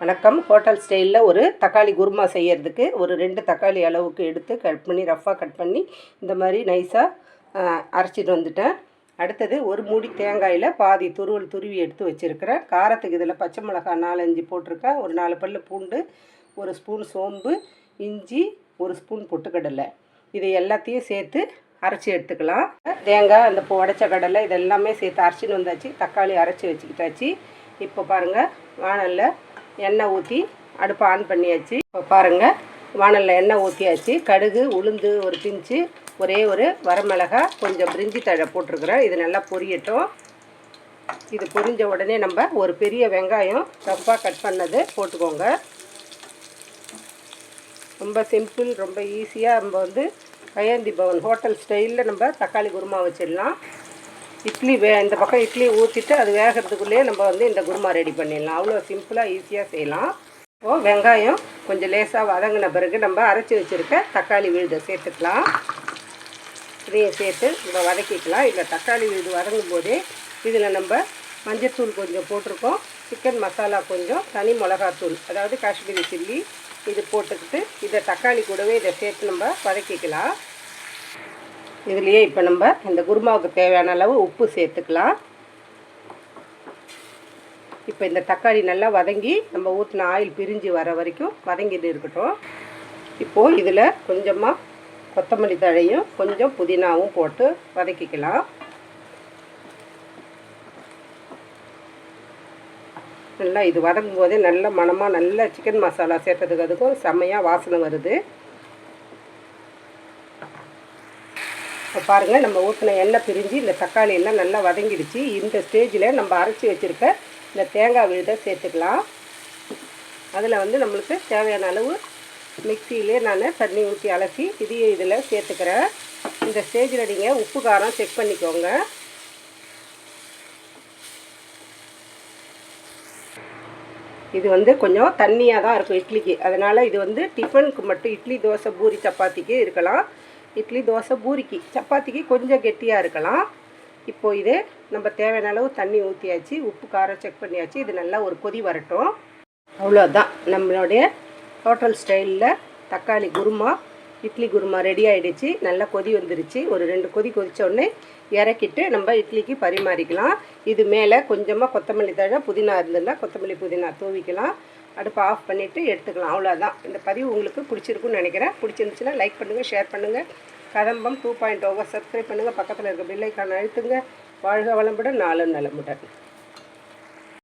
வணக்கம். ஹோட்டல் ஸ்டைலில் ஒரு தக்காளி குருமா செய்கிறதுக்கு ஒரு ரெண்டு தக்காளி அளவுக்கு எடுத்து கட் பண்ணி ரஃப்பாக கட் பண்ணி இந்த மாதிரி நைஸாக அரைச்சிட்டு வந்துட்டேன். அடுத்தது ஒரு மூடி தேங்காயில் பாதி துருவல் துருவி எடுத்து வச்சுருக்கிறேன். காரத்துக்கு இதில் பச்சை மிளகாய் நாலஞ்சு போட்டிருக்கேன். ஒரு நாலு பல்லு பூண்டு ஒரு ஸ்பூன் சோம்பு இஞ்சி ஒரு ஸ்பூன் பொட்டுக்கடலை. இது எல்லாத்தையும் சேர்த்து அரைச்சி எடுத்துக்கலாம். தேங்காய் அந்த உடச்ச கடலை இதெல்லாமே சேர்த்து அரைச்சின்னு வந்தாச்சு. தக்காளி அரைச்சி வச்சுக்கிட்டாச்சு. இப்போ பாருங்கள் வானலில் எண்ணெய் ஊற்றி அடுப்பை ஆன் பண்ணியாச்சு. இப்போ பாருங்கள் வானலில் எண்ணெய் ஊற்றியாச்சு கடுகு உளுந்து ஒரு பிஞ்சு ஒரே ஒரு வரமிளகா கொஞ்சம் பிரிஞ்சி தழை போட்டிருக்கிறேன். இது நல்லா பொரியட்டும். இது பொரிஞ்ச உடனே நம்ம ஒரு பெரிய வெங்காயம் ரஃப்பாக கட் பண்ணது போட்டுக்கோங்க. ரொம்ப சிம்பிள் ரொம்ப ஈஸியாக நம்ம வந்து கயந்தி பவன் ஹோட்டல் ஸ்டைலில் நம்ம தக்காளி குருமா வச்சிடலாம். இட்லி வே இந்த பக்கம் இட்லி ஊற்றிட்டு அது வேகிறதுக்குள்ளேயே நம்ம வந்து இந்த குருமா ரெடி பண்ணிடலாம். அவ்வளோ சிம்பிளாக ஈஸியாக செய்யலாம். இப்போது வெங்காயம் கொஞ்சம் லேசாக வதங்கின பிறகு நம்ம அரைச்சி வச்சுருக்க தக்காளி விழுதை சேர்த்துக்கலாம். இதையும் சேர்த்து நம்ம வதக்கிக்கலாம். இதில் தக்காளி விழுது வதங்கும் போதே இதில் நம்ம மஞ்சத்தூள் கொஞ்சம் போட்டிருக்கோம். சிக்கன் மசாலா கொஞ்சம் தனி மிளகாத்தூள் அதாவது காஷ்மீரி சில்லி இது போட்டுக்கிட்டு இதை தக்காளி கூடவே இதை சேர்த்து நம்ம வதக்கிக்கலாம். இதுலேயே இப்போ நம்ம இந்த குருமாவுக்கு தேவையான அளவு உப்பு சேர்த்துக்கலாம். இப்போ இந்த தக்காளி நல்லா வதங்கி நம்ம ஊற்றின ஆயில் பிரிஞ்சு வர வரைக்கும் வதங்கிட்டு இருக்கட்டும். இப்போது இதில் கொஞ்சமாக கொத்தமல்லி தழையும் கொஞ்சம் புதினாவும் போட்டு வதக்கிக்கலாம். நல்லா இது வதங்கும் போதே நல்ல மணமாக நல்ல சிக்கன் மசாலா சேர்த்ததுக்கு அதுக்கும் செம்மையாக வாசனை வருது. இப்போ பாருங்கள் நம்ம ஊற்றின எண்ணெய் பிரிஞ்சு இந்த தக்காளி எல்லாம் நல்லா வதங்கிடுச்சு. இந்த ஸ்டேஜில் நம்ம அரைச்சி வச்சுருக்க இந்த தேங்காய் விழுதை சேர்த்துக்கலாம். அதில் வந்து நம்மளுக்கு தேவையான அளவு மிக்சியிலே நான் தண்ணி ஊற்றி அலசி இதையும் இதில் சேர்த்துக்கிறேன். இந்த ஸ்டேஜில் நீங்கள் உப்பு காரம் செக் பண்ணிக்கோங்க. இது வந்து கொஞ்சம் தண்ணியாக தான் இருக்கும் இட்லிக்கு. அதனால் இது வந்து டிஃபனுக்கு மட்டும் இட்லி தோசை பூரி சப்பாத்திக்கு இருக்கலாம். இட்லி தோசை பூரிக்கு. சப்பாத்திக்கு கொஞ்சம் கெட்டியாக இருக்கலாம். இப்போது இது நம்ம தேவையான அளவு தண்ணி ஊற்றியாச்சு உப்பு காரம் செக் பண்ணியாச்சு. இது நல்லா ஒரு கொதி வரட்டும். அவ்வளோதான் நம்மளுடைய ஹோட்டல் ஸ்டைலில் தக்காளி குருமா இட்லி குருமா ரெடி ஆகிடுச்சு நல்லா கொதி வந்துருச்சு. ஒரு ரெண்டு கொதி கொதிச்ச உடனே இறக்கிட்டு நம்ம இட்லிக்கு பரிமாறிக்கலாம். இது மேலே கொஞ்சமாக கொத்தமல்லி தழை புதினா இருந்ததுன்னா கொத்தமல்லி புதினா தூவிக்கலாம். அடுப்பை ஆஃப் பண்ணிவிட்டு எடுத்துக்கலாம். அவ்வளோதான் இந்த பதிவு உங்களுக்கு பிடிச்சிருக்குன்னு நினைக்கிறேன். பிடிச்சிருந்துச்சுன்னா லைக் பண்ணுங்கள் ஷேர் பண்ணுங்கள் கதம்பம் டூ பாயிண்ட் ஓவர் சப்ஸ்கிரைப் பண்ணுங்கள் பக்கத்தில் இருக்க பில்லைக்கான அழுத்துங்க. வாழ்க வளமுடன் நாலு நலமுடன்.